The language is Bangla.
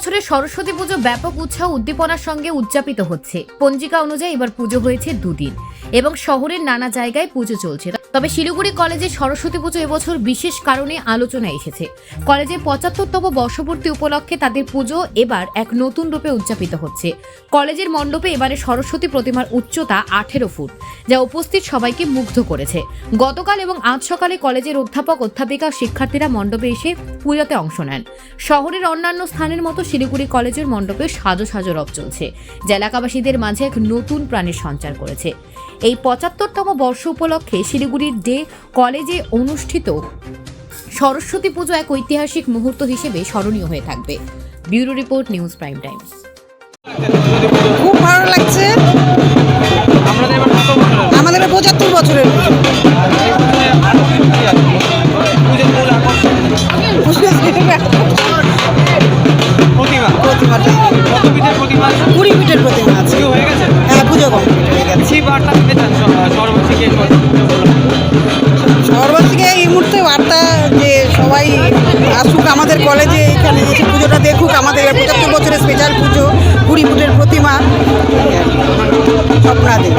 বছরের সরস্বতী পুজো ব্যাপক উৎসাহ উদ্দীপনার সঙ্গে উদযাপিত হচ্ছে। পঞ্জিকা অনুযায়ী এবার পুজো হয়েছে দুদিন এবং শহরের নানা জায়গায় পুজো চলছে। তবে শিলিগুড়ি কলেজে সরস্বতী পুজো এবছর বিশেষ কারণে আলোচনায় এসেছে। কলেজের পঁচাত্তরতম বর্ষপূর্তি উপলক্ষে তাদের পুজো এবার এক নতুন রূপে উদযাপিত হচ্ছে। কলেজের মণ্ডপে এবারে সরস্বতী প্রতিমার উচ্চতা আঠেরো ফুট, যা উপস্থিত সবাইকে মুগ্ধ করেছে। গতকাল এবং আজ সকালে কলেজের অধ্যাপক, অধ্যাপিকা, শিক্ষার্থীরা মণ্ডপে এসে পুজোতে অংশ নেন। শহরের অন্যান্য স্থানের মতো শিলিগুড়ি কলেজের মণ্ডপে সাজো সাজো রব চলছে। যা এলাকাবাসীদের মাঝে এক নতুন প্রাণের সঞ্চার করেছে। এই পঁচাত্তরতম বর্ষ উপলক্ষে শিলিগুড়ির ডে কলেজে অনুষ্ঠিত সরস্বতী পুজো এক ঐতিহাসিক মুহূর্ত হিসেবে স্মরণীয় হয়ে থাকবে। Bureau report news prime times. খুব ভালো লাগছে? আমাদের পঁচাত্তর বছরের। পুজো। পুজোর মূল আকর্ষণ আসুক আমাদের কলেজে এখানে এসে পুজোটা দেখুক, আমাদের পঁচাত্তর বছরের স্পেশাল পুজো, কুড়ি ফুটের প্রতিমা স্বপ্নাদের